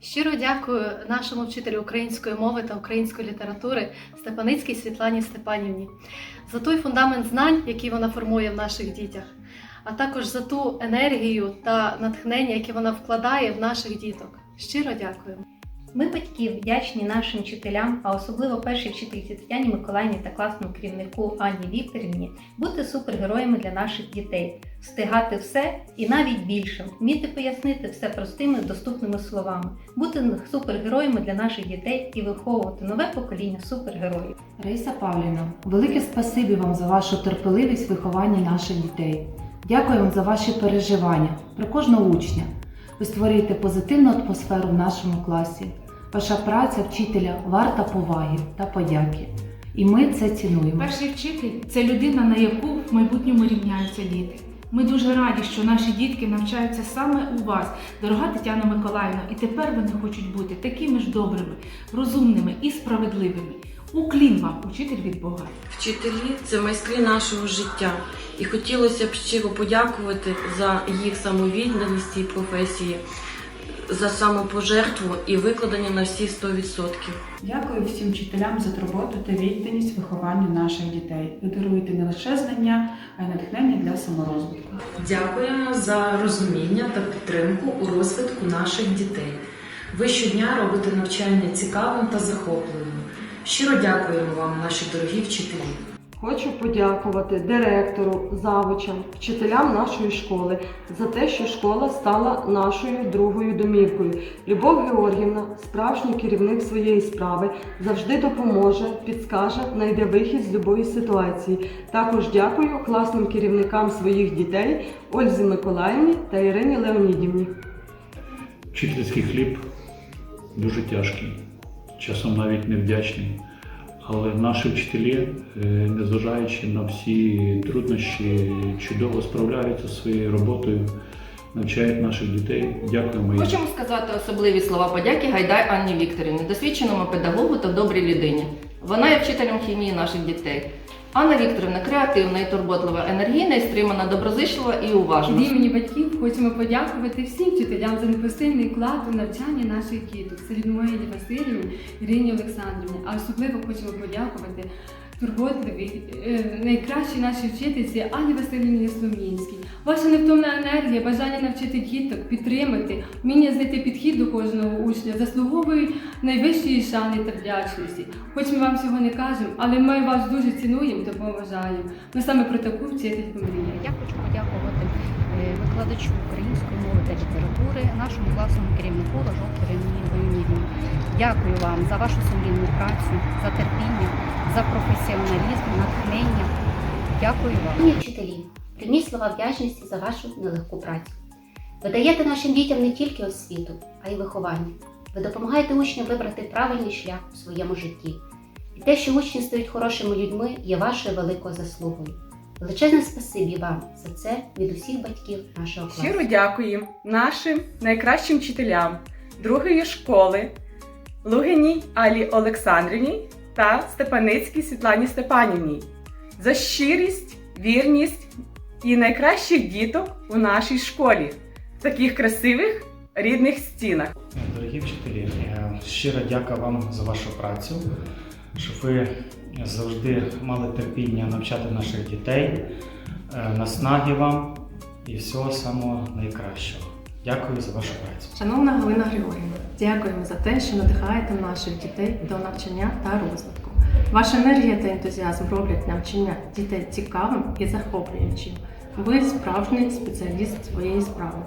Щиро дякую нашому вчителю української мови та української літератури Степаницькій Світлані Степанівні за той фундамент знань, який вона формує в наших дітях, а також за ту енергію та натхнення, яке вона вкладає в наших діток. Щиро дякую. Ми батьки вдячні нашим вчителям, а особливо першій вчительці Тетяні Миколаївні та класному керівнику Анні Вікторівні, бути супергероями для наших дітей, встигати все і навіть більше, вміти пояснити все простими доступними словами, бути супергероями для наших дітей і виховувати нове покоління супергероїв. Раїса Павлівна, велике спасибі вам за вашу терпеливість в вихованні наших дітей. Дякую вам за ваші переживання про кожного учня. Ви створюєте позитивну атмосферу в нашому класі. Ваша праця вчителя варта поваги та подяки. І ми це цінуємо. Перший вчитель це людина, на яку в майбутньому рівняються діти. Ми дуже раді, що наші дітки навчаються саме у вас, дорога Тетяна Миколаївна, і тепер вони хочуть бути такими ж добрими, розумними і справедливими. Уклін вам, учитель від Бога. Вчителі це майстри нашого життя, і хотілося б щиро подякувати за їх самовідданість цій професії, за самопожертву і викладення на всі 100%. Дякую всім вчителям за турботу та відданість вихованню наших дітей. Ви даруєте не лише знання, а й натхнення для саморозвитку. Дякуємо за розуміння та підтримку у розвитку наших дітей. Ви щодня робите навчання цікавим та захопливим. Щиро дякуємо вам, наші дорогі вчителі. Хочу подякувати директору, завучам, вчителям нашої школи за те, що школа стала нашою другою домівкою. Любов Георгівна, справжній керівник своєї справи, завжди допоможе, підскаже, знайде вихід з будь-якої ситуації. Також дякую класним керівникам своїх дітей Ользі Миколаївні та Ірині Леонідівні. Вчительський хліб дуже тяжкий, часом навіть невдячний. Але наші вчителі, е, незважаючи на всі труднощі, чудово справляються своєю роботою, навчають наших дітей. Дякуємо. Хочемо сказати особливі слова подяки Гайдай Анні Вікторівні, досвідченому педагогу та добрій людині. Вона є вчителем хімії наших дітей. Анна Вікторівна креативна і турботлива, енергійна і стримана, доброзичлива і уважна. Від імені батьків хочемо подякувати всім вчителям за непосильний вклад у навчання наших діток. Це Людмилі Васильівні, Ірині Олександрівні. А особливо хочемо подякувати турботливій, е, найкращій нашій вчительці Ані Васильівні Сломінській. Ваша невтомна енергія, бажання навчити діток, підтримати, вміння знайти підхід до кожного учня заслуговують найвищої шани та вдячності. Хоч ми вам цього не кажемо, але ми вас дуже цінуємо та поважаємо. Ми саме про таку вчительку мріємо. Я хочу подякувати е, викладачу української мови та літератури, нашому класному керівнику Ложок Ірині. Дякую вам за вашу сумлінну працю, за терпіння, за професіоналізм, натхнення. Дякую вам. Шановні вчителі, прийміть слова вдячності за вашу нелегку працю. Ви даєте нашим дітям не тільки освіту, а й виховання. Ви допомагаєте учням вибрати правильний шлях у своєму житті. І те, що учні стають хорошими людьми, є вашою великою заслугою. Величезне спасибі вам за це від усіх батьків нашого класу. Щиро дякуємо нашим найкращим вчителям другої школи Лугиній Алі Олександрівні та Степаницькій Світлані Степанівні за щирість, вірність і найкращих діток у нашій школі в таких красивих рідних стінах. Дорогі вчителі, е, щира дяка вам за вашу працю, щоб ви завжди мали терпіння навчати наших дітей, е, наснаги вам і всього самого найкращого. Дякую за вашу працю. Шановна Галина Григорівна, дякуємо за те, що надихаєте наших дітей до навчання та розвитку. Ваша енергія та ентузіазм роблять навчання дітей цікавим і захоплюючим. Ви справжній спеціаліст своєї справи.